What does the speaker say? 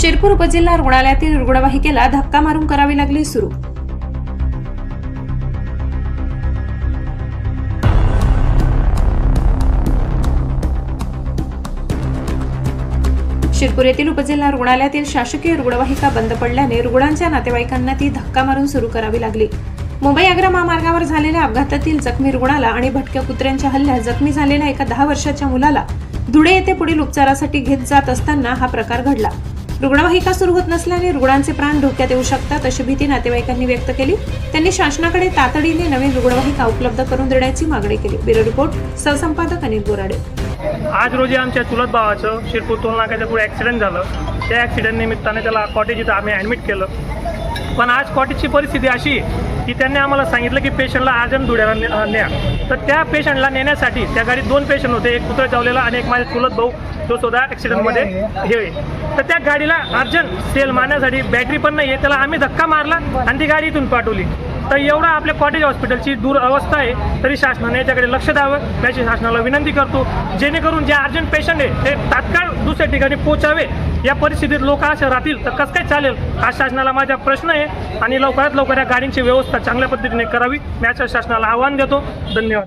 शिरपूर उपजिल्हा रुग्णालयातील रुग्णवाहिकेला धक्का मारून करावी लागली सुरू. शिरपूर येथील उपजिल्हा रुग्णालयातील शासकीय रुग्णवाहिका बंद पडल्याने रुग्णांच्या नातेवाईकांना ती धक्का मारून सुरू करावी लागली. मुंबई आग्रा महामार्गावर झालेल्या अपघातातील जखमी रुग्णाला आणि भटक्या कुत्र्यांच्या हल्ल्यात जखमी झालेल्या एका दहा वर्षाच्या मुलाला धुळे येथे पुढील उपचारासाठी घेत जात असताना हा प्रकार घडला. रुग्णवाहिका सुरू होत नसल्याने रुग्णांचे प्राण धोक्यात येऊ शकतात अशी भीती नातेवाईकांनी व्यक्त केली. त्यांनी शासनाकडे तातडीने नवीन रुग्णवाहिका उपलब्ध करून देण्याची मागणी केली. ब्युरो रिपोर्ट सहसंपादक अनिल बोराडे. आज रोजी आमच्या चुलत भावाचं शिरपूर टोल नाक्याच्या पुढे ॲक्सिडेंट झालं. त्या ॲक्सिडेंट निमित्ताने त्याला कॉटेज इथं आम्ही ॲडमिट केलं. पण आज कॉटेजची परिस्थिती अशी की त्यांनी आम्हाला सांगितलं की पेशंटला अर्जंट धुळ्याला अं, न्या. तर त्या पेशंटला नेण्यासाठी त्या गाडीत दोन पेशंट होते एक कुत्रा चावलेला आणि एक माझे चुलत भाऊ तो सुद्धा ॲक्सिडेंटमध्ये हे आहे. तर त्या गाडीला अर्जंट सेल मारण्यासाठी बॅटरी पण नाही आहे त्याला आम्ही धक्का मारला आणि ती गाडी इथून पाठवली. तर एवढा आपल्या कॉटेज हॉस्पिटलची दूर अवस्था आहे तरी शासनाने याच्याकडे लक्ष द्यावं. याची शासनाला विनंती करतो जेणेकरून जे अर्जंट पेशंट आहे ते तात्काळ दुसऱ्या ठिकाणी पोहोचावे. या परिस्थितीत लोक असे राहतील तर कसं काय चालेल? हा शासनाला माझा प्रश्न आहे आणि लवकरात लवकर या गाडींची व्यवस्था चांगल्या पद्धतीने करावी. मी अशा शासनाला आव्हान देतो. धन्यवाद.